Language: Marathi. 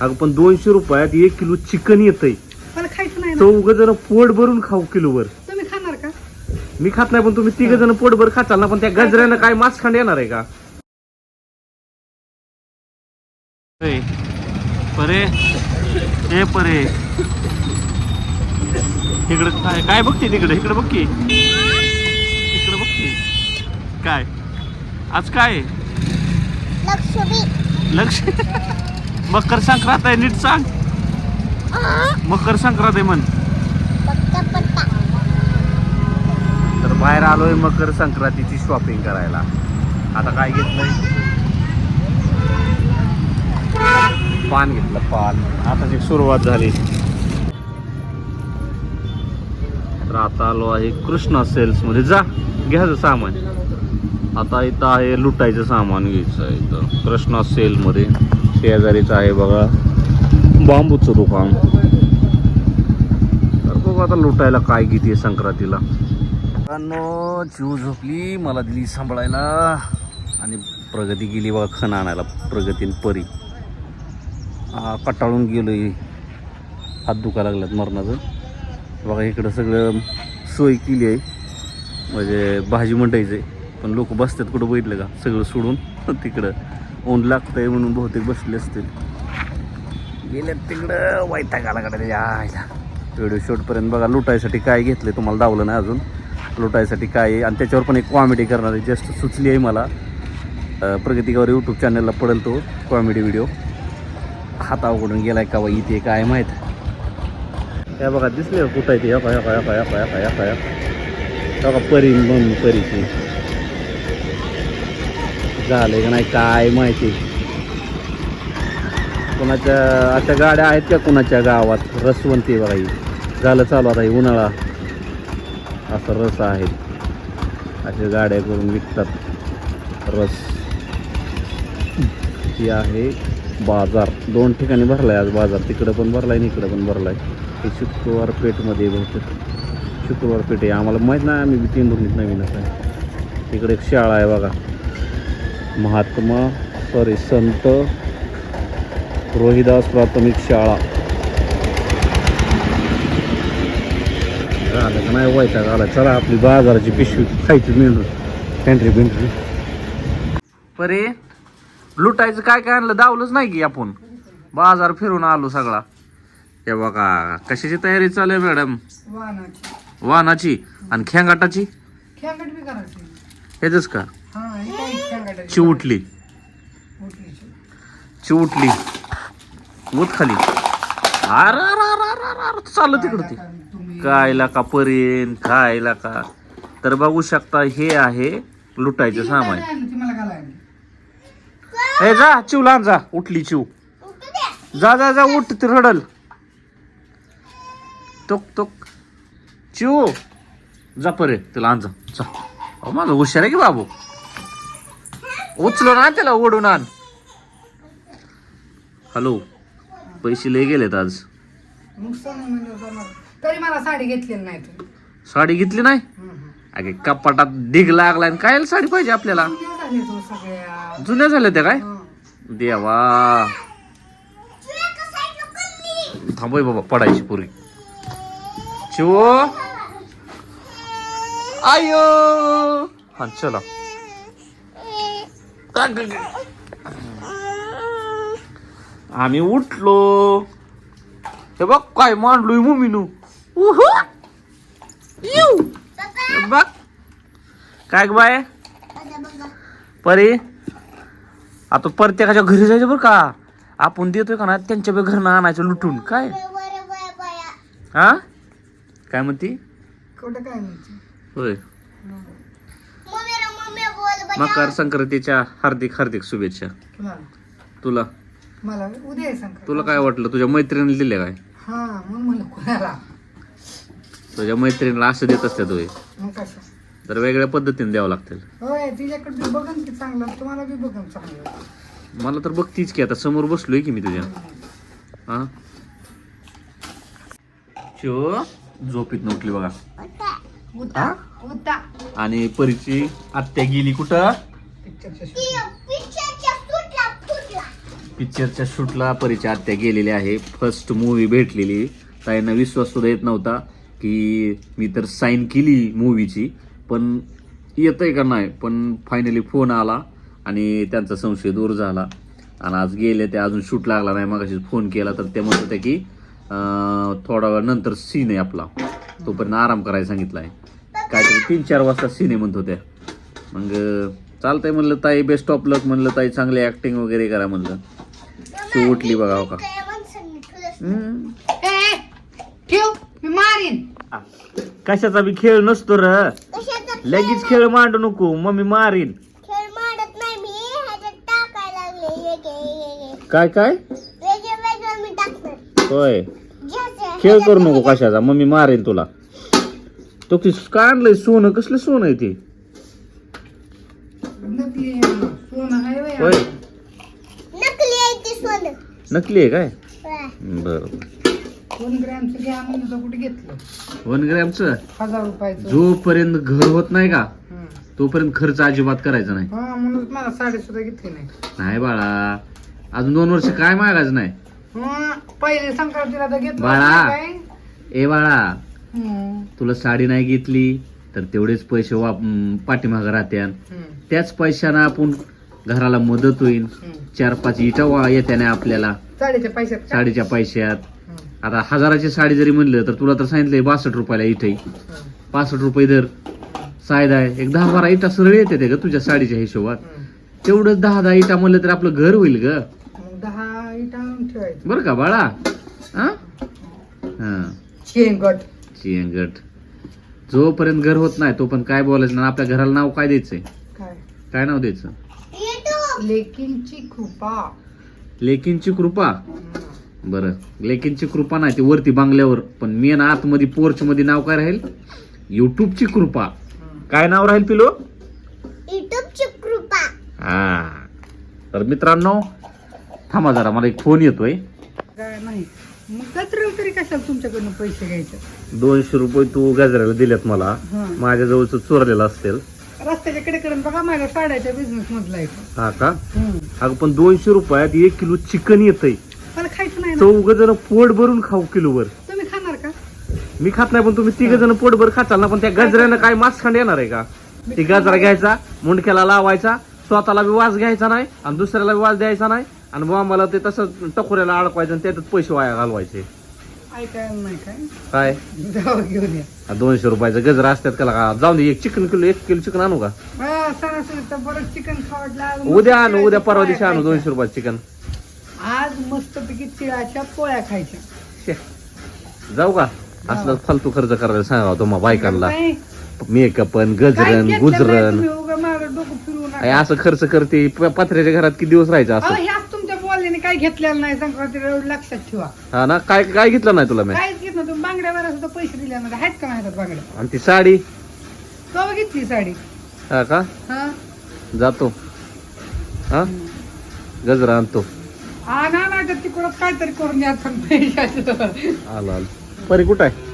अगं पण दोनशे रुपयात एक किलो चिकन येतंय. मला खायचं नाही ना. चौघ जण पोट भरून खाऊ किलोवर. तुम्ही खाणार का? मी खात नाही पण तुम्ही तिघ जण पोटभर खाताल ना पण त्या गजऱ्यानं काय मास खांड येणार आहे का? परे. हे परे. इकडे काय काय बघते तिकडे? इकडे बघ की. इकडे बघ की. काय? आज काय? लक्ष मकर संक्रांत आहे नीट सांग. मकर संक्रांत आहे म्हण. तर बाहेर आलोय मकर संक्रांतीची शॉपिंग करायला. आता काय घेतलंय? पान घेतलं पान. आता जी सुरुवात झाली. तर आता आलो आहे कृष्णा सेल्समध्ये. जा घ्यायचं सामान. आता इथं आहे लुटायचं सामान घ्यायचं आहे इथं. कृष्णा सेल मध्ये. शेजारीचं आहे बघा. बांबूचं दुकान. तर बघू आता लुटायला काय किती संक्रांतीला. मित्रांनो चिव झोपली मला दिली सांभाळायला. आणि प्रगती गेली बघा खण आणायला प्रगतीन परी. कटाळून गेलो हात दुखा लागल्यात मरणाचं. बघा इकडं सगळं सोय केली आहे. म्हणजे भाजी मंडायचं आहे. पण लोक बसतात कुठं बघितलं का? सगळं सोडून तिकडं. ऊन लागतंय म्हणून बहुतेक बसले असतील. गेल्यात तिकडं वैताग आला कडे यायला व्हिडिओ शूटपर्यंत बघा लुटायसाठी काय घेतले तुम्हाला दावलं नाही अजून. लुटायसाठी काय आहे आणि त्याच्यावर पण एक कॉमेडी करणार आहे जस्ट सुचली आहे मला. प्रगती गौरी यूट्यूब चॅनलला पडेल तो कॉमेडी व्हिडिओ हात अवघडून गेलाय का बाई इथे काय माहीत. हे बघा दिसले कुठं आहे ते? या या या या या या या बघा परी म्हणून परीची. झालंय का नाही काय माहिती. कोणाच्या अशा गाड्या आहेत का कोणाच्या गावात? रसवंती बघा ही. झालं चालू आता उन्हाळा. असा रस आहे. अशा गाड्या करून विकतात. रस. ही आहे बाजार. दोन ठिकाणी भरलाय आज बाजार. तिकडं पण भरलाय आणि इकडं पण भरलाय. हे शुक्रवार पेठमध्ये बहुतेक. शुक्रवार पेठ आहे. आम्हाला माहीत नाही आम्ही तीन भरणीत नवीनच आहे. इकडे एक शाळा आहे बघा. महात्मा सॉरी संत रोहिदास प्राथमिक शाळा. झालं का नाही? व्हायचा आला. चला आपली बाजाराची पिशवी. खायची मेंढरू पेंढरी पेंढरी परे लुटायचं काय काय आणलं? दावलंच नाही की आपण. बाजार फिरून आलो सगळा. हे बघा कशाची तयारी चालू आहे मॅडम? वाहनाची. आणि खेंगाटाची? खेळगट बी करायची. हेच का? चिवटली. चिवटली. उत खाली. आर आर आर आर आर आर चाललं तिकडं ते. तुम्ही? काय का परेन काय का? तर बघू शकता हे आहे लुटायचं सामान. ती हे जा चिव लहान जा. उठली चिव. जा जा जा उठ ती रडल. टोक टोक. चिव. जा परे तिला आण जा. माझं हुशार आहे की बाबू? उचलो ना त्याला ओढून आण. हॅलो पैसे लय गेलेत आज. नुकसान आहे म्हणजे जाणार. तरी मला साडी घेतलेली नाही तू. साडी घेतली नाही? अगे कपाटात डिग लागलाय आणि काय साडी पाहिजे आपल्याला? जुन्या झाले तो सगळ्या. जुन्या झाल्या त्या काय? हं. देवा. थांबोय बाबा पडायची पुरी. चिव. आयो. हा चला. आम्ही उठलो. हे बघ काय मांडलोय मम्मीनू. बघ. काय ग बाय परी आता प्रत्येकाच्या घरी जायचं बरं का? आपण देतोय का ना त्यांच्या बी घरनं आणायचं लुटून. काय? हा? काय म्हणती? कुठं काय म्हणते? होय. मकर संक्रांतीच्या हार्दिक हार्दिक शुभेच्छा. तुला तुला? मला उद्या आहे तुला काय वाटलं? तुझ्या मैत्रिणीला दिले काय? हा म्हणून म्हणलं कुणाला? तुझ्या मैत्रिणीला असं देत मग कसं तर वेगळ्या पद्धतीने द्यावं लागतील होय तिच्याकडे बी बघन की चांगलं तुम्हाला बी बघन चांगलं. मला तर बघतीच की आता समोर बसलोय की मी तुझ्या. हा? शिव झोपीत नव्हती बघा. उता उता आणि परीची आत्या गेली कुठं? पिक्चरच्या पिक्चरच्या शूटला परिचय आत्या गेलेली आहे. फर्स्ट मूवी भेटलेली. ताईंना विश्वास सुद्धा येत नव्हता की मी तर साईन केली मूवीची पण येतंय का नाही? पण फायनली फोन आला आणि त्यांचा संशय दूर झाला. आणि आज गेले ते अजून शूट लागला नाही. मग फोन केला तर ते म्हणत होते की थोडा वेळ नंतर सीन आहे आपला. तोपर्यंत आराम करायला सांगितला आहे काहीतरी तीन चार वाजता सीन आहे म्हणत होत्या. मग चालतंय म्हणलं ताई बेस्ट ऑफ लक म्हणलं ताई चांगली ऍक्टिंग वगैरे करा म्हणलं. ती उठली बघा हो का? मारीन. कशाचा बी खेळ नसतो र. कशाचा लगेच खेळ मांडू नको मम्मी मारीन. खेळ मारत नाही मी वेगळे काय काय? होय. खेळ करू नको कशाचा. मम्मी मारेन तुला. तो की काय आणलंय सोनं कसलं सोनं आहे ते? नकली सोनं आहे वय. होय. नकली आहे ते सोनं. नकली आहे काय. बर दोन ग्रॅमचं घ्या म्हणून कुठे घेतलं? वन ग्रॅमचं? हजार रुपयाचं. जोपर्यंत घर होत नाही का हं. तोपर्यंत खर्च अजिबात करायचा नाही. हा म्हणूनच मला साडी सुद्धा घेतली नाही. नाही बाळा. अजून दोन वर्ष काय मागायचं नाही. पहिले संक्रांतीला तर घेतलं बाळा. काय ए बाळा तुला साडी नाही घेतली तर तेवढेच पैसे वाप पाठीमागं राहत्यान हं, त्याच पैशानं आपण घराला मदत होईल. चार पाच इटा वा येत्याने आपल्याला. साडीच्या पैशात का? साडीच्या पैशात. आता हजाराची साडी जरी म्हणलं तर तुला तर सांगितलंय बासष्ट रुपयाला इथे हं. पासष्ट रुपये दर सायदा आहे. एक दहा बारा इटा सरळ येते ते ग तुझ्या साडीच्या हिशोबात. तेवढंच दहा दहा इटा म्हणलं तर आपलं घर होईल ग. ठेवायचं. बरं का बाळा? हा? हा. शेंगट चिंगट जोपर्यंत घर होत नाही तोपर्यंत काय बोलायचं? ना आपल्या घराला नाव काय द्यायचंय? काय? काय नाव द्यायचं? लेकींची कृपा. लेकींची कृपा. बरं. लेकींची कृपा नाही ती वरती बांगल्यावर. पण मेन आतमध्ये पोर्च मध्ये नाव काय राहील? युट्यूबची कृपा. काय नाव राहील पिलो? युट्यूबची कृपा. हा. तर मित्रांनो थांबा जरा मला एक फोन येतोय. काय नाही. मग कचऱ्याला तरी कशाला तुमच्याकडनं पैसे घ्यायचे? दोनशे रुपये तू गजऱ्याला दिलेत मला. हं. माझ्या जवळच चोरलेलं असेल रस्त्याच्या बघा माझ्या साड्याच्या बिझनेस मधला आहे तो. हा का. अगं पण दोनशे रुपयात एक किलो चिकन येतंय. मला खायचं नाही ना. चौघ जण पोट भरून खाऊ किलोवर. तुम्ही खाणार का? मी खात नाही पण तुम्ही तिघ जण पोटभर खाताल ना पण त्या गजऱ्यानं काय मास खांड येणार आहे का? ती गजरा घ्यायचा मुंडक्याला लावायचा स्वतःला बी वास घ्यायचा नाही आणि दुसऱ्याला बी वास द्यायचा नाही. आणि मग आम्हाला ते तसं टकोऱ्याला अडकवायचं आणि त्यातच पैसे वाया घालवायचे. नाही काय? काय? जाऊ घेऊन या. हा दोनशे रुपयाचं गजरा असतात का का जाऊन दे एक चिकन किलो एक किलो चिकन आणू का? हा, तर चिकन उद्या आणू उद्या परवा दिवशी आणू. दोनशे रुपयाचं चिकन आज मस्तपैकी तिळाच्या पोळ्या खायच्या. शे. जाऊ का? असलं फालतू खर्च करायला सांगा तुम्हा बायकांना? मेकअप काय गजरन घेतलं गुजरन. नाही तुम्ही? उगा माझं डोकं फिरवू नका. अय, असं खर्च करते प- पत्र्याच्या घरात किती दिवस राहायचं असं? काय घेतलेलं नाही संक्रांतीला एवढं लक्षात ठेवा. हा ना काय काय घेतलं नाही तुला मी? काहीच घेत ना तुम्ही बांगड्यावर सुद्धा पैसे दिले नाही आहेत का नाही बांगड्या? आणि ती साडी? तो घेतली साडी. हा का? हा. जातो. हा? गजरा आणतो. हा ना ना तर तिकडं काहीतरी करून या पण पैशाचं. आला आला. परी कुठं आहे?